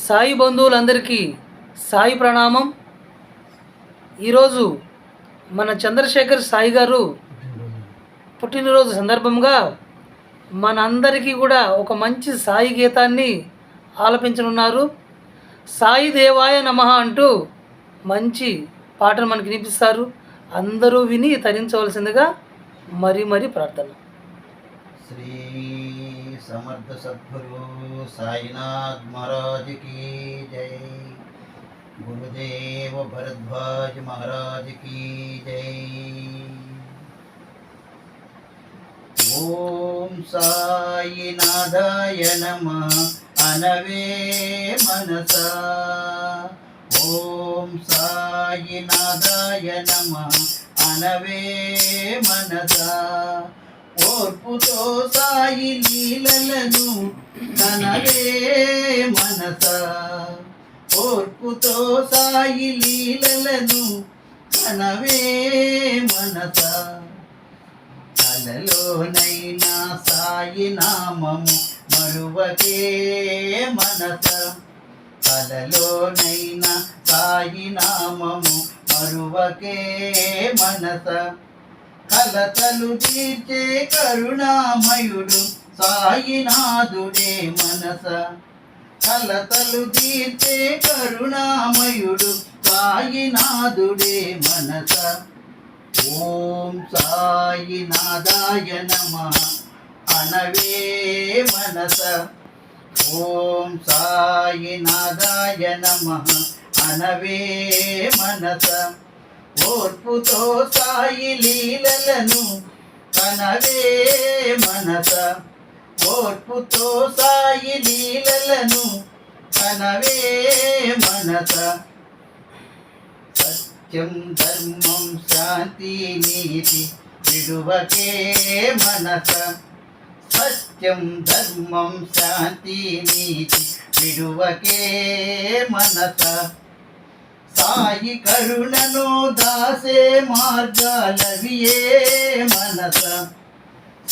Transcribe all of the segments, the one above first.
సాయి బంధువులందరికీ సాయి ప్రణామం. ఈరోజు మన చంద్రశేఖర్ సాయి గారు పుట్టినరోజు సందర్భంగా మన అందరికీ కూడా ఒక మంచి సాయి గీతాన్ని ఆలపించనున్నారు. సాయి దేవాయ నమః అంటూ మంచి పాటను మనకి వినిపిస్తారు. అందరూ విని తరించవలసిందిగా మరీ మరీ ప్రార్థన. శ్రీ समर्थ सद्गुरु साईनाथ महाराज की जय गुरुदेव भरद्वाज महाराज की जय ओम साईनाथाय नमः अनवे मनसा ओम साईनाथाय नमः अनवे मनसा ఓర్పుతో సాయి లీలలను కనవే మనస. ఓర్పుతో సాయి లీలలను తనవే మనస. కలలోనైనా సాయి నామము మరువకే మనస. కలలోనైనా సాయి నామము మరువకే మనస. కలతలు తీర్చే కరుణామయుడు సాయినాథుడే మనస. కలతలు తీర్చే కరుణామయుడు సాయినాథుడే మనస. ఓం సాయినాథాయ నమ అనవే మనస. ఓం సాయినాథాయ నమ అనవే మనస. ఓర్పుతో సాయి లీలలను కనవే మనస. ఓర్పుతో సాయి లీలలను కనవే మనస. సత్యం ధర్మం శాంతి నీతి విడువకే మనస. సత్యం ధర్మం శాంతి నీతి విడువకే మనస. సాయి కరుణను దాసే మార్గాలవియే మనస.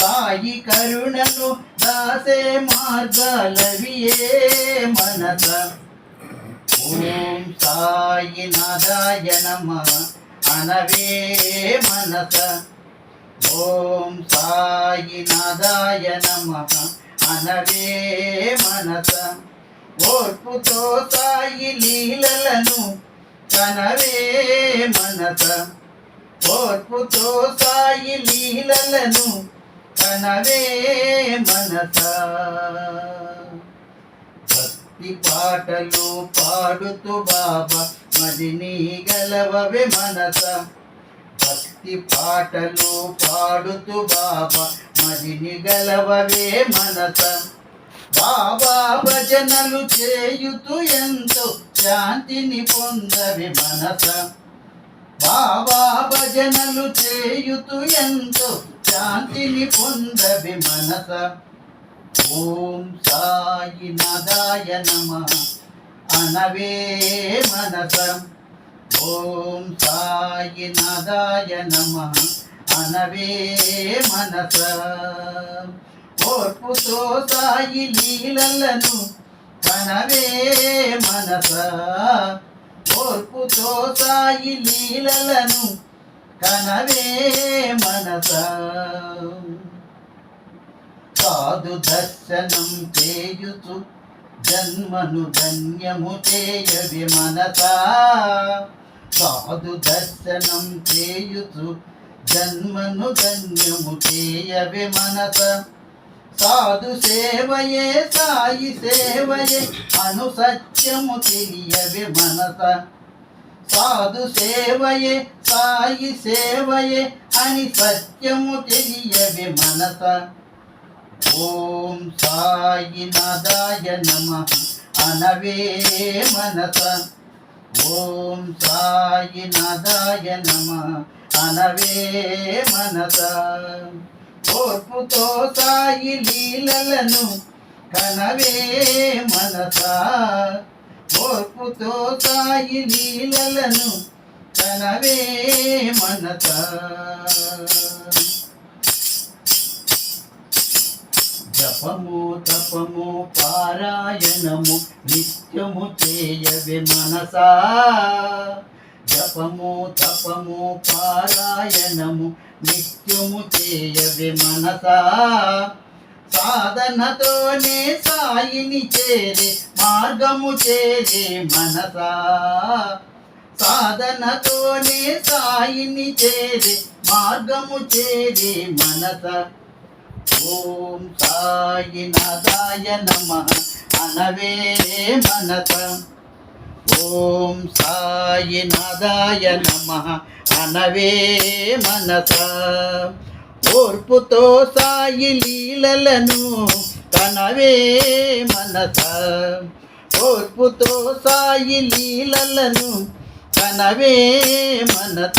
సాయి కరుణను దాసే మార్గాలవియే మనస. ఓం సాయి నాదాయ నమ అనవే మనస. ఓం సాయి నాదాయ నమ అనవే మనస. ఓర్పుతో సాయి లీలలను కనవే మనస. ఓర్పుతో సాయి లీలలను కనవే మనస. భక్తి పాటలు పాడుతూ బాబా మదిని గలవవే మనస. భక్తి పాటలు పాడుతూ బాబా మదిని గలవవే మనస. బాబా భజనలు చేయుతూ ఎంతో శాంతిని పొందవి మనస. బాబా భజనలు చేయుతు ఎంతో శాంతిని పొందవి మనస. ఓం సాయి నదాయ నమ అనవే మనస. ఓం సాయి నదాయ నమ అనవే మనస. ఓర్పుతో సాయి లీలలను కనవే మనస. ఓర్పుతో సాయి లీలలను కనవే మనస. సాధు దర్శనం చేయుచు జన్మను ధన్యము చేయవి మనస. సాధు దర్శనం చేయుచు జన్మను ధన్యము చేయవి మనస. సాధు సేవయే సాయి సేవయే. అను సత్యము తెలియవి మనస. సాధు సేవయే సాయి సేవయే. అని సత్యము తెలియవే మనస. ఓం సాయి నాదాయ నమ. అనవే మనస. ఓం సాయి నాదాయ నమ. అనవే మనస. ఓర్పుతో సాయి లీలలను కనవే మనస. ఓర్పుతో సాయి లీలలను కనవే మనస. జపము తపము పారాయణము నిత్యము చేయవి మనసా. జపము తపము పారాయణము నిత్యము చేయవి మనసా. సాధనతోనే సాయిని చేరే మార్గము చేరే మనసా. సాధనతోనే సాయిని చేరే మార్గము చేరే మనస. ఓం సాయి నాదాయ నమ. అనవే మనస. ఓం సాయి నాదాయ నమ అనవే మనస. ఓర్పుతో సాయి లీలలను కనవే మనస. ఓర్పుతో సాయి లీలలను కనవే మనస.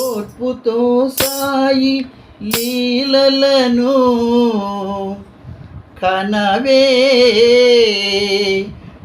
ఓర్పుతో సాయి లీలలను కనవే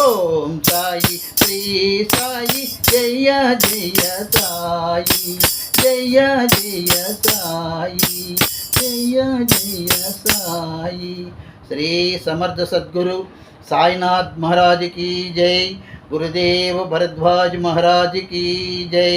ఓం సాయి శ్రీ సాయి జయ జయ సాయి జయ జయ సాయి జయ జయ సాయి శ్రీ సమర్థ సద్గురు సాయినాథ్ महाराज की जय गुरुदेव भरद्वाज महाराज की जय